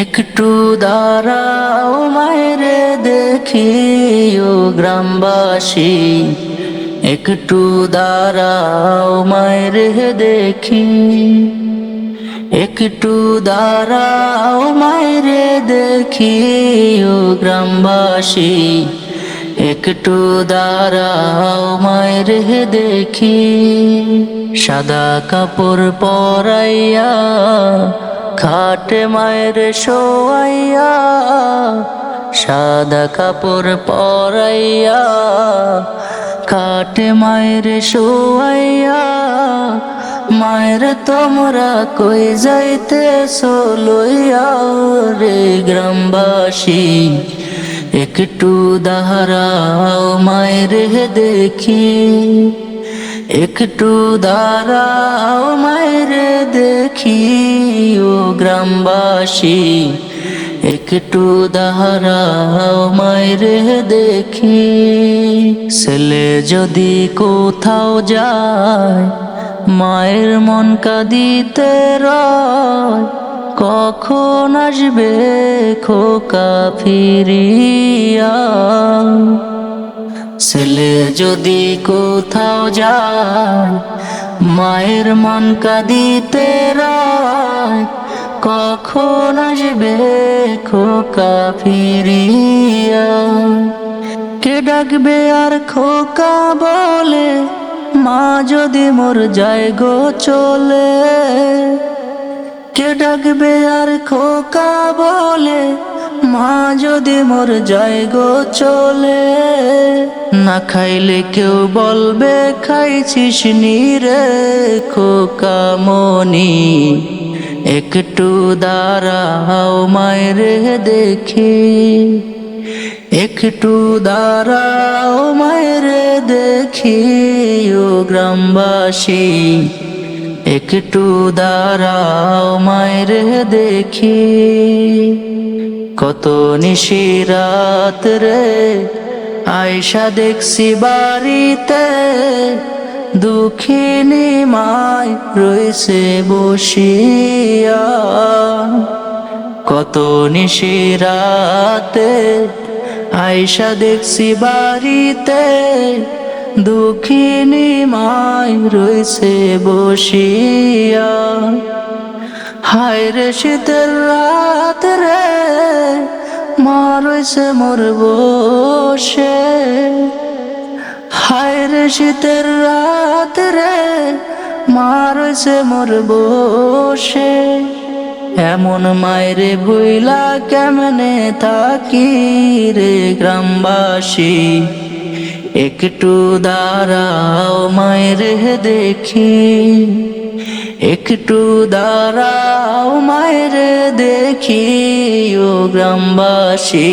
একটু দাঁড়াও মায়েরে দেখি ও গ্রামবাসী। একটু দাঁড়াও মায়েরে দেখি। একটু দাঁড়াও মায়েরে দেখি ও গ্রামবাসী। একটু দাঁড়াও মায়েরে দেখি। সাদা কাপড় পরাইয়া খাটে মায়ের শোয়াইয়া, সাদা কাপড় পরাইয়া খাটে মায়ের শোয়াইয়া, মায়ের তোমরা কই যাইতে লইয়া রে গ্রামবাসী? একটু দাঁড়াও মায়ের দেখি, একটু দাঁড়াও মায়ের দেখি। গ্রামবাসী, একটু দাঁড়াও মায়ের দেখি। ছেলে যদি কোথাও যায়, মায়ের মন কাঁদিতে কখন আসবে খোকা ফিরিয়া? ছেলে যদি কোথাও যায়, মায়ের মন কাঁদিতে রয় কখন আসবে খোকা ফিরিয়া? কে ডাকবে আর খোকা বলে? মা যদি মোর যায় গো চলে। কে ডাকবে আর খোকা বলে? মা যদি মোর যায় গো চলে। না খাইলে কেউ বলবে, খাইছিস নি রে খোকা মনি? একটু দাঁড়াও মায়ের দেখি। একটু দাঁড়াও মায়ের দেখি ও গ্রামবাসী। একটু দাঁড়াও মায়ের দেখি। কত নিশিরাত রে আয়সা দেখছি বাড়িতে। দুঃখিনী মায় রয়েছে বসিয়া। কত নিশিরাতে আয়সা দেখছি বাড়িতে দুঃখিনী মায় রয়েছে বসিয়া। হায় রে শীতের রাত রে, মা রয়েছে মোর বসে। হায় শীতের রাত রে মা রয়েছে মোর বসে। এমন মায়েরে ভুইলা কেমনে থাকি রে গ্রামবাসী? একটু দাঁড়াও মায়ের দেখি। একটু দাঁড়াও মায়ের দেখি ও গ্রামবাসী।